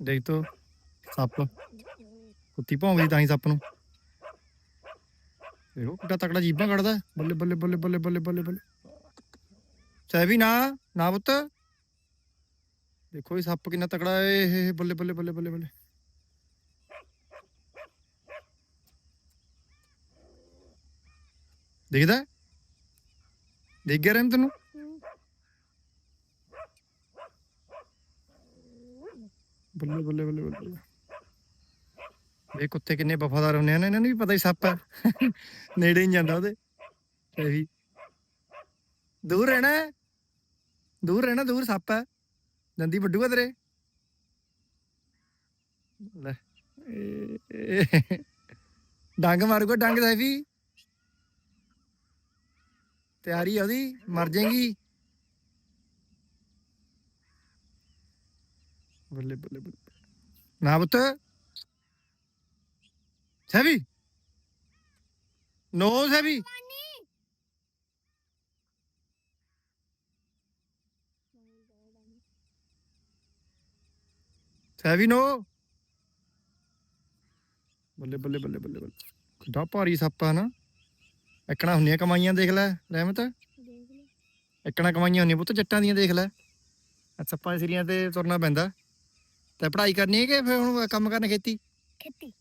ਦੇਖ ਤੋ, ਸੱਪ। ਕੁੱਤੀ ਭੌਂਕਦੀ ਤਾਂ ਹੀ ਸੱਪ ਨੂੰ। ਦੇਖੋ ਕਿੱਡਾ ਤਕੜਾ ਜੀਬਾਂ ਕੱਢਦਾ। ਹੈ। ਬੱਲੇ ਬੱਲੇ ਬੱਲੇ ਬੱਲੇ ਬੱਲੇ ਬੱਲੇ। ਬੱਲੇ ਸਹਿਬੀ ਨਾ ਨਾ ਪੁੱਤ। ਦੇਖੋ ਇਹ ਸੱਪ ਕਿੰਨਾ ਤਕੜਾ ਹੈ। ਇਹ ਬੱਲੇ ਬੱਲੇ ਬੱਲੇ ਬੱਲੇ ਬੱਲੇ। ਦੇਖਦਾ? ਹੈ? ਦੇਖ ਗਿਆ ਰਹਿਮ ਤੈਨੂੰ? ਬੱਲੇ ਬੱਲੇ ਬੱਲੇ ਬੱਲੇ ਇਹ ਕੁੱਤੇ ਕਿੰਨੇ ਵਫਾਦਾਰ ਹੁੰਦੇ ਹਨ ਇਹਨਾਂ ਨੂੰ ਵੀ ਪਤਾ ਹੀ ਸੱਪ ਹੈ ਨੇੜੇ ਹੀ ਜਾਂਦਾ ਉਹਦੇ। ਇਹ ਦੂਰ ਰਹਿਣਾ ਦੂਰ ਰਹਿਣਾ, ਦੂਰ ਸੱਪ ਹੈ ਦੰਦੀ ਵੱਡੂਗਾ ਤੇਰੇ। ਲੈ ਇਹ- ਡੰਗ ਮਾਰੂਗਾ, ਡੰਗ ਸੈਫੀ। ਤਿਆਰੀ ਆ ਉਹਦੀ, ਮਰ ਜਾਏਗੀ। ਬੱਲੇ ਬੱਲੇ ਬੱਲੇ ਨਾ ਪੁੱਤ। ਸੈਫੀ ਨੋ ਸੈਫੀ ਸੈਫੀ ਨੋ। ਬੱਲੇ ਬੱਲੇ ਬੱਲੇ ਬੱਲੇ ਬੱਲੇ। ਕਿੱਡਾ ਭਾਰੀ ਸੱਪ ਆ ਨਾ। ਇੱਕਣਾ ਹੁੰਦੀਆਂ ਕਮਾਈਆਂ ਦੇਖ ਲੈ ਰਹਿਮਤ। ਇੱਕਣਾ ਕਮਾਈਆਂ ਹੁੰਦੀਆਂ ਪੁੱਤ ਜੱਟਾਂ ਦੀਆਂ ਦੇਖ ਲੈ। ਸੱਪਾਂ ਸਿਰੀਆਂ ਤੇ ਤੁਰਨਾ ਪੈਂਦਾ। ਤੇ ਪੜ੍ਹਾਈ ਕਰਨੀ ਹੈ ਕਿ ਫਿਰ ਹੁਣ ਕੰਮ ਕਰਨਾ ਖੇਤੀ? ਖੇਤੀ।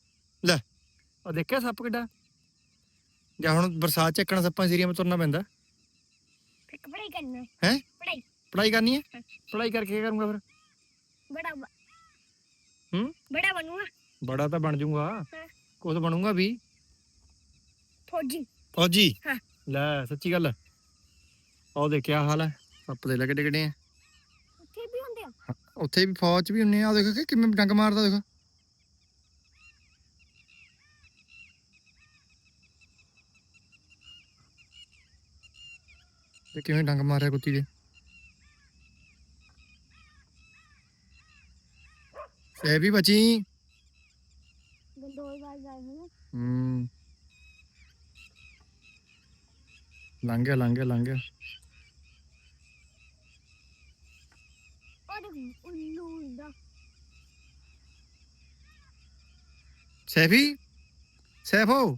ਉਹ ਦੇਖਿਆ ਸੱਪ ਕਿੱਡਾ? ਜਾਂ ਹੁਣ ਬਰਸਾਤ ਚ ਇੱਕਣਾ ਸੱਪਾਂ ਸਿਰੀਆਂ 'ਤੇ ਤੁਰਨਾ ਪੈਂਦਾ? ਫਿਰ ਪੜਾਈ ਕਰਨਾ ਹੈਂ? ਪੜਾਈ ਪੜ੍ਹਾਈ। ਕਰਨੀ ਹੈ? ਪੜ੍ਹਾਈ ਕਰਕੇ ਕੀ ਕਰੂੰਗਾ ਫਿਰ? ਬੜਾ ਹੂੰ? ਬੜਾ ਬਣੂਗਾ। ਬੜਾ ਤਾਂ ਬਣ ਜਾਊਗਾ। ਕੁਝ ਬਣੂਗਾ ਵੀ। ਫੌਜੀ। ਫੌਜੀ? ਹਾਂ। ਲੈ ਸੱਚੀ ਗੱਲ। ਉਹ ਦੇਖਿਆ ਹਾਲ ਹੈ। ਸੱਪ ਦੇ ਲੱਗੇ ਡਿਗੜੇ ਆ। ਉੱਥੇ ਵੀ ਹੁੰਦੇ ਆ? ਉੱਥੇ ਵੀ ਫੌਜ ਚ ਵੀ ਹੁੰਨੇ ਆ। ਦੇਖੋ ਕਿ ਕਿਵੇਂ ਡੰਗ ਮਾਰਦਾ ਦੇਖੋ। ਤੇ ਕਿਵੇਂ ਡੰਗ ਮਾਰਿਆ ਕੁੱਤੀ ਦੇ ਸੇ ਵੀ ਬਚੀ। ਗੰਦੋਈ ਹਨ ਹੂੰ। ਲੰਘ ਗਿਆ ਲੰਘ ਗਿਆ ਲੰਘ ਗਿਆ। ਉੱਲੂ ਸੈਫੀ? ਸੈਫੋ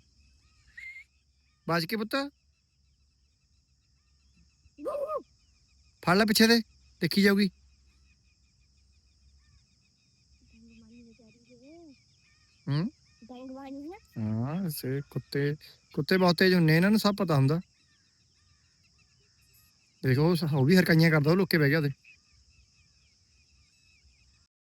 ਬਾਜ ਕੇ ਪੁੱਤ। ਫੜ ਲੈ ਪਿੱਛੇ ਦੇ ਦੇਖੀ ਜਾਊਗੀ। ਹੂੰ। ਸੇ ਕੁੱਤੇ ਕੁੱਤੇ ਬਹੁਤ ਤੇਜ਼ ਹੁੰਨੇ ਇਹਨਾਂ ਨੂੰ ਸਭ ਪਤਾ ਹੁੰਦਾ। ਦੇਖੋ ਉਹ ਵੀ ਹਰਕਾਈਆਂ ਕਰਦਾ ਉਹ ਲੁੱਕ ਬਹਿ ਗਿਆ ਉਹਦੇ।